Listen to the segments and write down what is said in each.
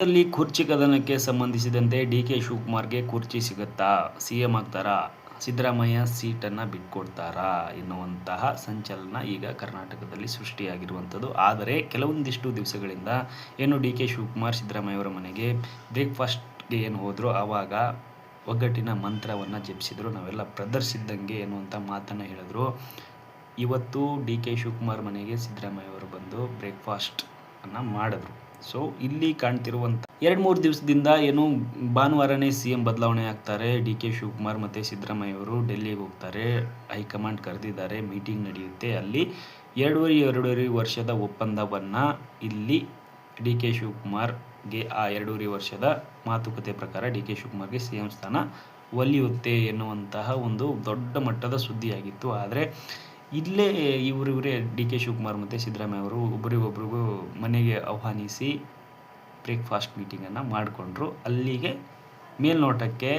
ಅಲ್ಲಿ ಕುರ್ಚಿ ಕದನಕ್ಕೆ ಸಂಬಂಧಿಸಿದಂತೆ ಡಿ ಕೆ ಶಿವಕುಮಾರ್ಗೆ ಕುರ್ಚಿ ಸಿಗುತ್ತಾ? ಸಿಎಂ ಆಗ್ತಾರಾ? ಸಿದ್ದರಾಮಯ್ಯ ಸೀಟನ್ನು ಬಿಟ್ಕೊಡ್ತಾರಾ? ಎನ್ನುವಂತಹ ಸಂಚಲನ ಈಗ ಕರ್ನಾಟಕದಲ್ಲಿ ಸೃಷ್ಟಿಯಾಗಿರುವಂಥದ್ದು. ಆದರೆ ಕೆಲವೊಂದಿಷ್ಟು ದಿವಸಗಳಿಂದ ಏನು ಡಿ ಕೆ ಶಿವಕುಮಾರ್ ಸಿದ್ದರಾಮಯ್ಯವರ ಮನೆಗೆ ಬ್ರೇಕ್ಫಾಸ್ಟ್ಗೆ ಏನು ಹೋದರೂ ಆವಾಗ ಒಗ್ಗಟ್ಟಿನ ಮಂತ್ರವನ್ನು ಜಪಿಸಿದ್ರು. ನಾವೆಲ್ಲ ಪ್ರದರ್ಶಿಸಿದ್ದಂಗೆ ಎನ್ನುವಂಥ ಮಾತನ್ನು ಹೇಳಿದ್ರು. ಇವತ್ತು ಡಿ ಕೆ ಶಿವಕುಮಾರ್ ಮನೆಗೆ ಸಿದ್ದರಾಮಯ್ಯವರು ಬಂದು ಬ್ರೇಕ್ಫಾಸ್ಟನ್ನು ಮಾಡಿದ್ರು. ಸೊ ಇಲ್ಲಿ ಕಾಣ್ತಿರುವಂಥ ಎರಡು ಮೂರು ದಿವಸದಿಂದ ಏನು ಭಾನುವಾರನೇ ಸಿ ಎಂ ಬದಲಾವಣೆ ಆಗ್ತಾರೆ. ಡಿ ಕೆ ಶಿವಕುಮಾರ್ ಮತ್ತು ಸಿದ್ದರಾಮಯ್ಯವರು ಡೆಲ್ಲಿಗೆ ಹೋಗ್ತಾರೆ. ಹೈಕಮಾಂಡ್ ಕರೆದಿದ್ದಾರೆ. ಮೀಟಿಂಗ್ ನಡೆಯುತ್ತೆ. ಅಲ್ಲಿ ಎರಡೂವರೆ ಎರಡೂವರೆ ವರ್ಷದ ಒಪ್ಪಂದವನ್ನು ಇಲ್ಲಿ ಡಿ ಕೆ ಶಿವಕುಮಾರ್ಗೆ ಆ ಎರಡೂವರೆ ವರ್ಷದ ಮಾತುಕತೆ ಪ್ರಕಾರ ಡಿ ಕೆ ಶಿವಕುಮಾರ್ಗೆ ಸಿ ಎಂ ಸ್ಥಾನ ಒಲಿಯುತ್ತೆ ಎನ್ನುವಂತಹ ಒಂದು ದೊಡ್ಡ ಮಟ್ಟದ ಸುದ್ದಿಯಾಗಿತ್ತು. ಆದರೆ ಇಲ್ಲೇ ಇವರಿವರೇ ಡಿ ಕೆ ಶಿವಕುಮಾರ್ ಮತ್ತು ಸಿದ್ದರಾಮಯ್ಯ ಅವರು ಒಬ್ಬರಿಗೊಬ್ರಿಗೂ ಮನೆಗೆ ಆಹ್ವಾನಿಸಿ ಬ್ರೇಕ್ಫಾಸ್ಟ್ ಮೀಟಿಂಗನ್ನು ಮಾಡಿಕೊಂಡ್ರು. ಅಲ್ಲಿಗೆ ಮೇಲ್ನೋಟಕ್ಕೆ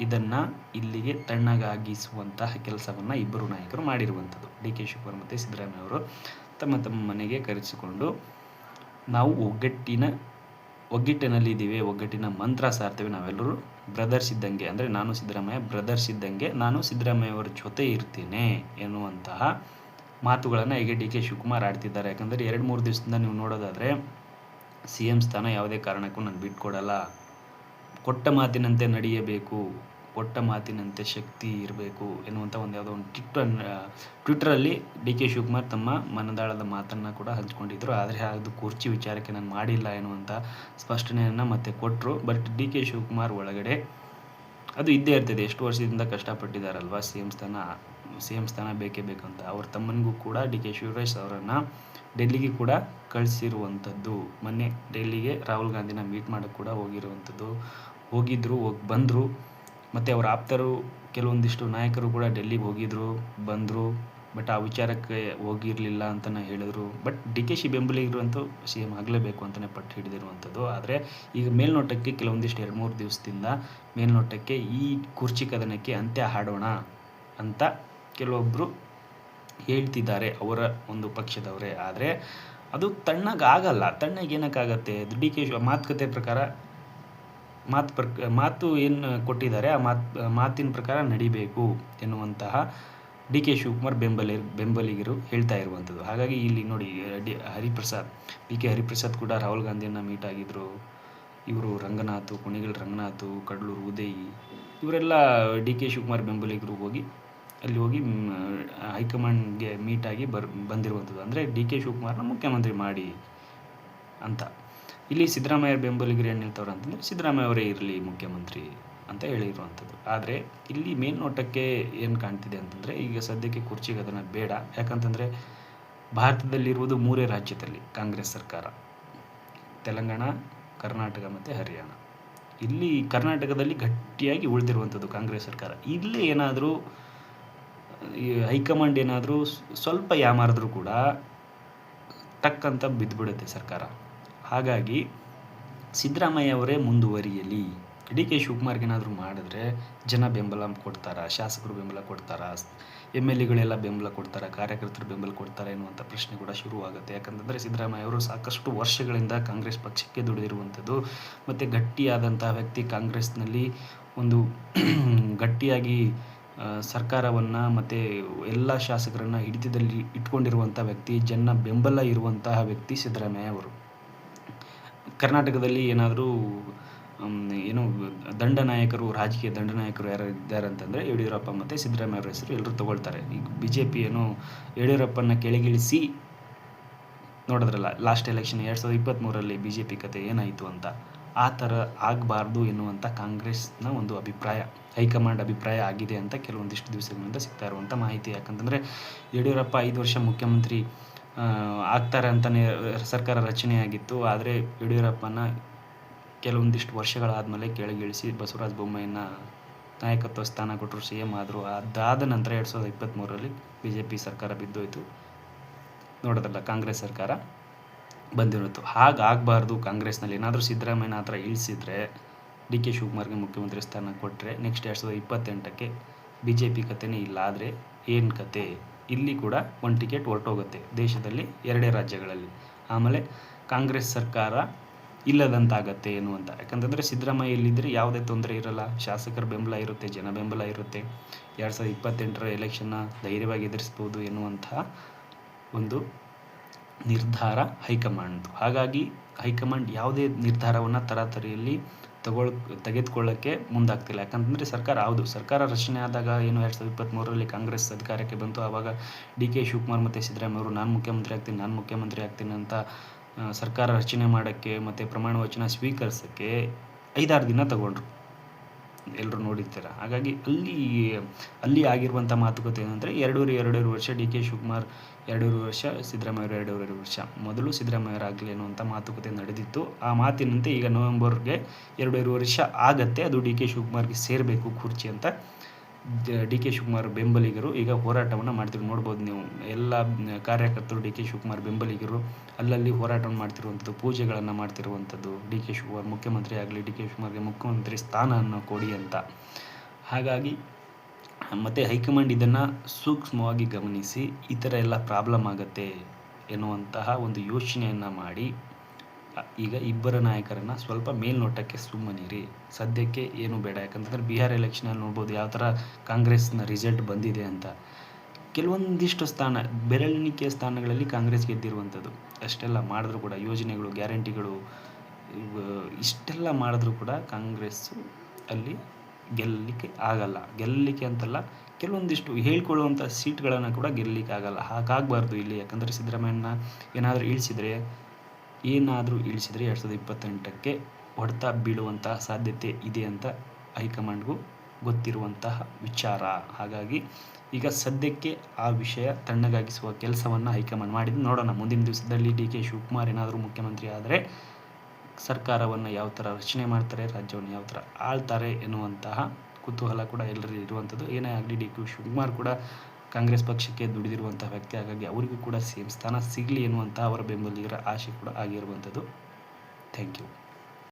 ಇದನ್ನು ಇಲ್ಲಿಗೆ ತಣ್ಣಗಾಗಿಸುವಂತಹ ಕೆಲಸವನ್ನು ಇಬ್ಬರು ನಾಯಕರು ಮಾಡಿರುವಂಥದ್ದು. ಡಿ ಕೆ ಶಿವಕುಮಾರ್ ಮತ್ತು ಸಿದ್ದರಾಮಯ್ಯ ಅವರು ತಮ್ಮ ತಮ್ಮ ಮನೆಗೆ ಕರೆಸಿಕೊಂಡು ನಾವು ಒಗ್ಗಟ್ಟಿನ ಒಗ್ಗಟ್ಟಿನಲ್ಲಿದ್ದೀವಿ ಒಗ್ಗಟ್ಟಿನ ಮಂತ್ರ ಸಾರ್ತೇವೆ, ನಾವೆಲ್ಲರೂ ಬ್ರದರ್ಸ್ ಇದ್ದಂಗೆ, ಅಂದರೆ ನಾನು ಸಿದ್ದರಾಮಯ್ಯ, ಬ್ರದರ್ಸ್ ಇದ್ದಂಗೆ ನಾನು ಸಿದ್ದರಾಮಯ್ಯವರ ಜೊತೆ ಇರ್ತೀನಿ ಎನ್ನುವಂತಹ ಮಾತುಗಳನ್ನು ಈಗ ಡಿ ಕೆ ಶಿವಕುಮಾರ್ ಆಡ್ತಿದ್ದಾರೆ. ಯಾಕಂದರೆ ಎರಡು ಮೂರು ದಿವಸದಿಂದ ನೀವು ನೋಡೋದಾದರೆ ಸಿ ಎಂ ಸ್ಥಾನ ಯಾವುದೇ ಕಾರಣಕ್ಕೂ ನಾನು ಬಿಟ್ಕೊಡಲ್ಲ. ಕೊಟ್ಟ ಮಾತಿನಂತೆ ನಡೆಯಬೇಕು ಕೊಟ್ಟ ಮಾತಿನಂತೆ ಶಕ್ತಿ ಇರಬೇಕು ಎನ್ನುವಂಥ ಒಂದು ಯಾವುದೋ ಒಂದು ಟ್ವಿಟ್ ಟ್ವಿಟ್ಟರಲ್ಲಿ ಡಿ ಕೆ ಶಿವಕುಮಾರ್ ತಮ್ಮ ಮನದಾಳದ ಮಾತನ್ನು ಕೂಡ ಹಂಚ್ಕೊಂಡಿದ್ರು. ಆದರೆ ಅದು ಕುರ್ಚಿ ವಿಚಾರಕ್ಕೆ ನಾನು ಮಾಡಿಲ್ಲ ಎನ್ನುವಂಥ ಸ್ಪಷ್ಟನೆಯನ್ನು ಮತ್ತೆ ಕೊಟ್ಟರು ಬಟ್ ಡಿ ಕೆ ಶಿವಕುಮಾರ್ ಒಳಗಡೆ ಅದು ಇದ್ದೇ ಇರ್ತದೆ. ಎಷ್ಟು ವರ್ಷದಿಂದ ಕಷ್ಟಪಟ್ಟಿದ್ದಾರಲ್ವಾ? ಸಿ ಎಂ ಸ್ಥಾನ, ಸಿ ಎಂ ಸ್ಥಾನ ಬೇಕೇ ಬೇಕಂತ ಅವ್ರ ತಮ್ಮನಿಗೂ ಕೂಡ ಡಿ ಕೆ ಶಿವರಾಜ್ ಅವರನ್ನು ಡೆಲ್ಲಿಗೆ ಕೂಡ ಕಳಿಸಿರುವಂಥದ್ದು. ಮೊನ್ನೆ ಡೆಲ್ಲಿಗೆ ರಾಹುಲ್ ಗಾಂಧಿನ ಮೀಟ್ ಮಾಡೋಕ್ಕೆ ಕೂಡ ಹೋಗಿರುವಂಥದ್ದು. ಹೋಗಿದ್ದರು ಹೋಗಿ ಬಂದರು. ಮತ್ತು ಅವರ ಆಪ್ತರು, ಕೆಲವೊಂದಿಷ್ಟು ನಾಯಕರು ಕೂಡ ಡೆಲ್ಲಿಗೆ ಹೋಗಿದ್ದರು ಬಂದರು, ಬಟ್ ಆ ವಿಚಾರಕ್ಕೆ ಹೋಗಿರಲಿಲ್ಲ ಅಂತಲೇ ಹೇಳಿದ್ರು. ಬಟ್ ಡಿ ಕೆ ಶಿ ಬೆಂಬಲಿಗರು ಅಂತೂ ಸಿ ಎಂ ಆಗಲೇಬೇಕು ಅಂತಲೇ ಪಟ್ಟು ಹಿಡಿದಿರುವಂಥದ್ದು. ಆದರೆ ಈಗ ಮೇಲ್ನೋಟಕ್ಕೆ ಕೆಲವೊಂದಿಷ್ಟು ಎರಡು ಮೂರು ದಿವಸದಿಂದ ಮೇಲ್ನೋಟಕ್ಕೆ ಈ ಕುರ್ಚಿ ಕದನಕ್ಕೆ ಅಂತ್ಯ ಹಾಡೋಣ ಅಂತ ಕೆಲವೊಬ್ಬರು ಹೇಳ್ತಿದ್ದಾರೆ ಅವರ ಒಂದು ಪಕ್ಷದವರೇ. ಆದರೆ ಅದು ತಣ್ಣಗಾಗಲ್ಲ. ತಣ್ಣಗೆ ಏನಕ್ಕಾಗತ್ತೆ? ಡಿ ಕೆ ಶಿ ಮಾತುಕತೆ ಪ್ರಕಾರ ಮಾತು ಪ್ರ ಮಾತು ಏನು ಕೊಟ್ಟಿದ್ದಾರೆ, ಆ ಮಾತು, ಮಾತಿನ ಪ್ರಕಾರ ನಡಿಬೇಕು ಎನ್ನುವಂತಹ ಡಿ ಕೆ ಶಿವಕುಮಾರ್ ಬೆಂಬಲಿ, ಬೆಂಬಲಿಗರು ಹೇಳ್ತಾ ಇರುವಂಥದ್ದು. ಹಾಗಾಗಿ ಇಲ್ಲಿ ನೋಡಿ, D, Hariprasad D K Hariprasad ಕೂಡ ರಾಹುಲ್ ಗಾಂಧಿಯನ್ನು ಮೀಟ್ ಆಗಿದ್ದರು ಇವರು ರಂಗನಾಥ್, ಕುಣಿಗಲ್ ರಂಗನಾಥ್, ಕಡ್ಲೂರು ಉದಯಿ, ಇವರೆಲ್ಲ ಡಿ ಕೆ ಶಿವಕುಮಾರ್ ಬೆಂಬಲಿಗರು ಹೋಗಿ, ಅಲ್ಲಿ ಹೋಗಿ ಹೈಕಮಾಂಡ್ಗೆ ಮೀಟಾಗಿ ಬರ್, ಬಂದಿರುವಂಥದ್ದು. ಅಂದರೆ ಡಿ ಕೆ ಶಿವಕುಮಾರ್ನ ಮುಖ್ಯಮಂತ್ರಿ ಮಾಡಿ ಅಂತ. ಇಲ್ಲಿ ಸಿದ್ದರಾಮಯ್ಯ ಬೆಂಬಲಿಗರು ಏನು ಹೇಳ್ತವ್ರೆ ಅಂತಂದರೆ, ಸಿದ್ದರಾಮಯ್ಯ ಅವರೇ ಇರಲಿ ಮುಖ್ಯಮಂತ್ರಿ ಅಂತ ಹೇಳಿರುವಂಥದ್ದು. ಆದರೆ ಇಲ್ಲಿ ಮೇಲ್ನೋಟಕ್ಕೆ ಏನು ಕಾಣ್ತಿದೆ ಅಂತಂದರೆ, ಈಗ ಸದ್ಯಕ್ಕೆ ಕುರ್ಚಿಗೆ ಅದನ್ನು ಬೇಡ. ಯಾಕಂತಂದರೆ, ಭಾರತದಲ್ಲಿರುವುದು ಮೂರೇ ರಾಜ್ಯದಲ್ಲಿ, ಕಾಂಗ್ರೆಸ್ ಸರ್ಕಾರ. ತೆಲಂಗಾಣ, ಕರ್ನಾಟಕ ಮತ್ತು ಹರಿಯಾಣ. ಇಲ್ಲಿ ಕರ್ನಾಟಕದಲ್ಲಿ ಗಟ್ಟಿಯಾಗಿ ಉಳಿದಿರುವಂಥದ್ದು ಕಾಂಗ್ರೆಸ್ ಸರ್ಕಾರ. ಇಲ್ಲಿ ಏನಾದರೂ ಹೈಕಮಾಂಡ್ ಏನಾದರೂ ಸ್ವಲ್ಪ ಯಾಮಾರಿದ್ರೂ ಕೂಡ ಟಕ್ ಅಂತ ಬಿದ್ದುಬಿಡುತ್ತೆ ಸರ್ಕಾರ. ಹಾಗಾಗಿ ಸಿದ್ದರಾಮಯ್ಯ ಅವರೇ ಮುಂದುವರಿಯಲಿ. ಡಿ ಕೆ ಶಿವಕುಮಾರ್ಗೆ ಏನಾದರೂ ಮಾಡಿದ್ರೆ ಜನ ಬೆಂಬಲ ಕೊಡ್ತಾರಾ? ಶಾಸಕರು ಬೆಂಬಲ ಕೊಡ್ತಾರಾ? ಎಂ ಎಲ್ ಎಗಳೆಲ್ಲ ಬೆಂಬಲ ಕೊಡ್ತಾರ? ಕಾರ್ಯಕರ್ತರು ಬೆಂಬಲ ಕೊಡ್ತಾರೆ ಎನ್ನುವಂಥ ಪ್ರಶ್ನೆ ಕೂಡ ಶುರುವಾಗುತ್ತೆ. ಯಾಕಂತಂದರೆ ಸಿದ್ದರಾಮಯ್ಯ ಅವರು ಸಾಕಷ್ಟು ವರ್ಷಗಳಿಂದ ಕಾಂಗ್ರೆಸ್ ಪಕ್ಷಕ್ಕೆ ದುಡಿದಿರುವಂಥದ್ದು ಮತ್ತು ಗಟ್ಟಿಯಾದಂತಹ ವ್ಯಕ್ತಿ ಕಾಂಗ್ರೆಸ್ನಲ್ಲಿ ಒಂದು ಗಟ್ಟಿಯಾಗಿ ಸರ್ಕಾರವನ್ನು ಮತ್ತು ಎಲ್ಲ ಶಾಸಕರನ್ನು ಹಿಡಿತದಲ್ಲಿ ಇಟ್ಕೊಂಡಿರುವಂಥ ವ್ಯಕ್ತಿ, ಜನ ಬೆಂಬಲ ಇರುವಂತಹ ವ್ಯಕ್ತಿ ಸಿದ್ದರಾಮಯ್ಯ ಅವರು. ಕರ್ನಾಟಕದಲ್ಲಿ ಏನಾದರೂ ಏನು ದಂಡನಾಯಕರು ರಾಜಕೀಯ ದಂಡನಾಯಕರು ಯಾರು ಇದ್ದಾರೆ ಅಂತಂದರೆ ಯಡಿಯೂರಪ್ಪ ಮತ್ತು ಸಿದ್ದರಾಮಯ್ಯ ಹೆಸರು ಎಲ್ಲರೂ ತಗೊಳ್ತಾರೆ. ಈಗ ಬಿ ಜೆ ಪಿ ಏನು ಯಡಿಯೂರಪ್ಪನ ಕೆಳಗಿಳಿಸಿ ನೋಡಿದ್ರಲ್ಲ ಲಾಸ್ಟ್ ಎಲೆಕ್ಷನ್ ಎರಡು ಸಾವಿರದ ಇಪ್ಪತ್ತ್ಮೂರರಲ್ಲಿ ಬಿ ಜೆ ಪಿ ಕತೆ ಏನಾಯಿತು ಅಂತ, ಆ ಥರ ಆಗಬಾರ್ದು ಎನ್ನುವಂಥ ಕಾಂಗ್ರೆಸ್ನ ಒಂದು ಅಭಿಪ್ರಾಯ, ಹೈಕಮಾಂಡ್ ಅಭಿಪ್ರಾಯ ಆಗಿದೆ ಅಂತ ಕೆಲವೊಂದಿಷ್ಟು ದಿವಸಗಳಿಂದ ಸಿಗ್ತಾ ಇರುವಂಥ ಮಾಹಿತಿ. ಯಾಕಂತಂದರೆ ಯಡಿಯೂರಪ್ಪ ಐದು ವರ್ಷ ಮುಖ್ಯಮಂತ್ರಿ ಆಗ್ತಾರೆ ಅಂತಲೇ ಸರ್ಕಾರ ರಚನೆಯಾಗಿತ್ತು. ಆದರೆ ಯಡಿಯೂರಪ್ಪನ ಕೆಲವೊಂದಿಷ್ಟು ವರ್ಷಗಳಾದಮೇಲೆ ಕೆಳಗಿಳಿಸಿ ಬಸವರಾಜ ಬೊಮ್ಮಾಯಿನ ನಾಯಕತ್ವ ಸ್ಥಾನ ಕೊಟ್ಟರು ಸಿ ಎಂ ಆದರು. ಅದಾದ ನಂತರ ಎರಡು ಸಾವಿರದ ಇಪ್ಪತ್ತ್ಮೂರರಲ್ಲಿ ಬಿ ಜೆ ಪಿ ಸರ್ಕಾರ ಬಿದ್ದೋಯ್ತು. ನೋಡೋದಲ್ಲ, ಕಾಂಗ್ರೆಸ್ ಸರ್ಕಾರ ಬಂದಿರೋದು. ಹಾಗಾಗಬಾರ್ದು ಕಾಂಗ್ರೆಸ್ನಲ್ಲಿ. ಏನಾದರೂ ಸಿದ್ದರಾಮಯ್ಯನ ಹತ್ರ ಇಳಿಸಿದರೆ, ಡಿ ಕೆ ಶಿವಕುಮಾರ್ಗೆ ಮುಖ್ಯಮಂತ್ರಿ ಸ್ಥಾನ ಕೊಟ್ಟರೆ ನೆಕ್ಸ್ಟ್ ಎರಡು ಸಾವಿರದ ಇಪ್ಪತ್ತೆಂಟಕ್ಕೆ ಬಿ ಜೆ ಪಿ ಕತೆನೇ ಇಲ್ಲ. ಆದರೆ ಏನು ಕತೆ? ಇಲ್ಲಿ ಕೂಡ ಒಂದು ಟಿಕೆಟ್ ಹೊರಟೋಗುತ್ತೆ ದೇಶದಲ್ಲಿ ಎರಡೇ ರಾಜ್ಯಗಳಲ್ಲಿ. ಆಮೇಲೆ ಕಾಂಗ್ರೆಸ್ ಸರ್ಕಾರ ಇಲ್ಲದಂತಾಗತ್ತೆ ಎನ್ನುವಂಥ ಯಾಕಂತಂದರೆ ಸಿದ್ದರಾಮಯ್ಯ ಇಲ್ಲಿದ್ದರೆ ಯಾವುದೇ ತೊಂದರೆ ಇರಲ್ಲ. ಶಾಸಕರ ಬೆಂಬಲ ಇರುತ್ತೆ, ಜನ ಬೆಂಬಲ ಇರುತ್ತೆ. ಎರಡು ಸಾವಿರದ ಇಪ್ಪತ್ತೆಂಟರ ಎಲೆಕ್ಷನ್ನ ಧೈರ್ಯವಾಗಿ ಎದುರಿಸ್ಬೋದು ಎನ್ನುವಂತಹ ಒಂದು ನಿರ್ಧಾರ ಹೈಕಮಾಂಡ್ದು. ಹಾಗಾಗಿ ಹೈಕಮಾಂಡ್ ಯಾವುದೇ ನಿರ್ಧಾರವನ್ನು ತರಾತರಿಯಲ್ಲಿ ತಗೊಳ್ ತೆಗೆದುಕೊಳ್ಳೋಕ್ಕೆ ಮುಂದಾಗ್ತಿಲ್ಲ. ಯಾಕಂತಂದರೆ ಸರ್ಕಾರ ಹೌದು, ಸರ್ಕಾರ ರಚನೆ ಆದಾಗ ಏನು ಎರಡು ಸಾವಿರದ ಇಪ್ಪತ್ತ್ಮೂರರಲ್ಲಿ ಕಾಂಗ್ರೆಸ್ ಅಧಿಕಾರಕ್ಕೆ ಬಂತು, ಆವಾಗ ಡಿ ಕೆ ಶಿವಕುಮಾರ್ ಮತ್ತು ಸಿದ್ದರಾಮಯ್ಯ ಅವರು ನಾನು ಮುಖ್ಯಮಂತ್ರಿ ಆಗ್ತೀನಿ, ನಾನು ಮುಖ್ಯಮಂತ್ರಿ ಆಗ್ತೀನಿ ಅಂತ ಸರ್ಕಾರ ರಚನೆ ಮಾಡೋಕ್ಕೆ ಮತ್ತು ಪ್ರಮಾಣ ವಚನ ಸ್ವೀಕರಿಸೋಕ್ಕೆ ಐದಾರು ದಿನ ತಗೊಂಡ್ರು. ಎಲ್ಲರೂ ನೋಡಿರ್ತೀರ. ಹಾಗಾಗಿ ಅಲ್ಲಿ ಅಲ್ಲಿ ಆಗಿರುವಂಥ ಮಾತುಕತೆ ಏನಂದರೆ ಎರಡೂವರೆ ಎರಡೂವರೆ ವರ್ಷ ಡಿ ಕೆ ಶಿವಕುಮಾರ್ ಎರಡೂವರೆ ವರ್ಷ ಸಿದ್ದರಾಮಯ್ಯ ಎರಡೂವರೆ ವರ್ಷ. ಮೊದಲು ಸಿದ್ದರಾಮಯ್ಯರಾಗಲಿ ಅನ್ನುವಂಥ ಮಾತುಕತೆ ನಡೆದಿತ್ತು. ಆ ಮಾತಿನಂತೆ ಈಗ ನವೆಂಬರ್ಗೆ ಎರಡೂವರೆ ವರ್ಷ ಆಗತ್ತೆ. ಅದು ಡಿ ಕೆ ಶಿವಕುಮಾರ್ಗೆ ಸೇರಬೇಕು ಕುರ್ಚಿ ಅಂತ. ಡಿ ಕೆ ಶಿವಕುಮಾರ್ ಬೆಂಬಲಿಗರು ಈಗ ಹೋರಾಟವನ್ನು ಮಾಡ್ತಿರೋ ನೋಡ್ಬೋದು ನೀವು. ಎಲ್ಲ ಕಾರ್ಯಕರ್ತರು ಡಿ ಕೆ ಶಿವಕುಮಾರ್ ಬೆಂಬಲಿಗರು ಅಲ್ಲಲ್ಲಿ ಹೋರಾಟವನ್ನು ಮಾಡ್ತಿರುವಂಥದ್ದು, ಪೂಜೆಗಳನ್ನು ಮಾಡ್ತಿರುವಂಥದ್ದು ಡಿ ಕೆ ಶಿವಕುಮಾರ್ ಮುಖ್ಯಮಂತ್ರಿ ಆಗಲಿ, ಡಿ ಕೆ ಶಿವಕುಮಾರ್ಗೆ ಮುಖ್ಯಮಂತ್ರಿ ಸ್ಥಾನವನ್ನು ಕೊಡಿ ಅಂತ. ಹಾಗಾಗಿ ಮತ್ತು ಹೈಕಮಾಂಡ್ ಇದನ್ನು ಸೂಕ್ಷ್ಮವಾಗಿ ಗಮನಿಸಿ ಈ ಥರ ಎಲ್ಲ ಪ್ರಾಬ್ಲಮ್ ಆಗುತ್ತೆ ಎನ್ನುವಂತಹ ಒಂದು ಯೋಚನೆಯನ್ನು ಮಾಡಿ. ಈಗ ಇಬ್ಬರ ನಾಯಕರನ್ನು ಸ್ವಲ್ಪ ಮೇಲ್ನೋಟಕ್ಕೆ ಸುಮ್ಮನಿರಿ. ಸದ್ಯಕ್ಕೆ ಏನು ಬೇಡ, ಯಾಕಂತಂದರೆ ಬಿಹಾರ್ ಎಲೆಕ್ಷನಲ್ಲಿ ನೋಡ್ಬೋದು ಯಾವ ಥರ ಕಾಂಗ್ರೆಸ್ನ ರಿಸಲ್ಟ್ ಬಂದಿದೆ ಅಂತ. ಕೆಲವೊಂದಿಷ್ಟು ಸ್ಥಾನ, ಬೆರಳೆಣಿಕೆಯ ಸ್ಥಾನಗಳಲ್ಲಿ ಕಾಂಗ್ರೆಸ್ ಗೆದ್ದಿರುವಂಥದ್ದು. ಅಷ್ಟೆಲ್ಲ ಮಾಡಿದ್ರು ಕೂಡ ಯೋಜನೆಗಳು, ಗ್ಯಾರಂಟಿಗಳು ಇಷ್ಟೆಲ್ಲ ಮಾಡಿದ್ರು ಕೂಡ ಕಾಂಗ್ರೆಸ್ಸು ಅಲ್ಲಿ ಗೆಲ್ಲಲಿಕ್ಕೆ ಆಗಲ್ಲ. ಗೆಲ್ಲಲಿಕ್ಕೆ ಅಂತಲ್ಲ ಕೆಲವೊಂದಿಷ್ಟು ಹೇಳ್ಕೊಳ್ಳುವಂಥ ಸೀಟ್ಗಳನ್ನು ಕೂಡ ಗೆಲ್ಲಲಿಕ್ಕೆ ಆಗಲ್ಲ. ಹಾಗಾಗಬಾರ್ದು ಇಲ್ಲಿ. ಯಾಕಂದರೆ ಸಿದ್ದರಾಮಯ್ಯನ ಏನಾದರೂ ಇಳಿಸಿದರೆ ಏನಾದರೂ ಇಳಿಸಿದರೆ ಎರಡು ಸಾವಿರದ ಇಪ್ಪತ್ತೆಂಟಕ್ಕೆ ಹೊಡೆತ ಬೀಳುವಂತಹ ಸಾಧ್ಯತೆ ಇದೆ ಅಂತ ಹೈಕಮಾಂಡ್ಗೂ ಗೊತ್ತಿರುವಂತಹ ವಿಚಾರ. ಹಾಗಾಗಿ ಈಗ ಸದ್ಯಕ್ಕೆ ಆ ವಿಷಯ ತಣ್ಣಗಾಗಿಸುವ ಕೆಲಸವನ್ನು ಹೈಕಮಾಂಡ್ ಮಾಡಿದ್ದು ನೋಡೋಣ. ಮುಂದಿನ ದಿವಸದಲ್ಲಿ ಡಿ ಕೆ ಶಿವಕುಮಾರ್ ಏನಾದರೂ ಮುಖ್ಯಮಂತ್ರಿ ಆದರೆ ಸರ್ಕಾರವನ್ನು ಯಾವ ಥರ ರಚನೆ ಮಾಡ್ತಾರೆ, ರಾಜ್ಯವನ್ನು ಯಾವ ಥರ ಆಳ್ತಾರೆ ಎನ್ನುವಂತಹ ಕುತೂಹಲ ಕೂಡ ಎಲ್ಲರಿಗೂ ಇರುವಂಥದ್ದು. ಏನೇ ಆಗಲಿ ಡಿ ಕೆ ಶಿವಕುಮಾರ್ ಕೂಡ ಕಾಂಗ್ರೆಸ್ ಪಕ್ಷಕ್ಕೆ ದುಡಿದಿರುವಂಥ ವ್ಯಕ್ತಿ. ಹಾಗಾಗಿ ಅವರಿಗೂ ಕೂಡ ಸೇಮ್ ಸ್ಥಾನ ಸಿಗಲಿ ಎನ್ನುವಂತಹ ಅವರ ಬೆಂಬಲಿಗರ ಆಶೆ ಕೂಡ ಆಗಿರುವಂಥದ್ದು. Thank you.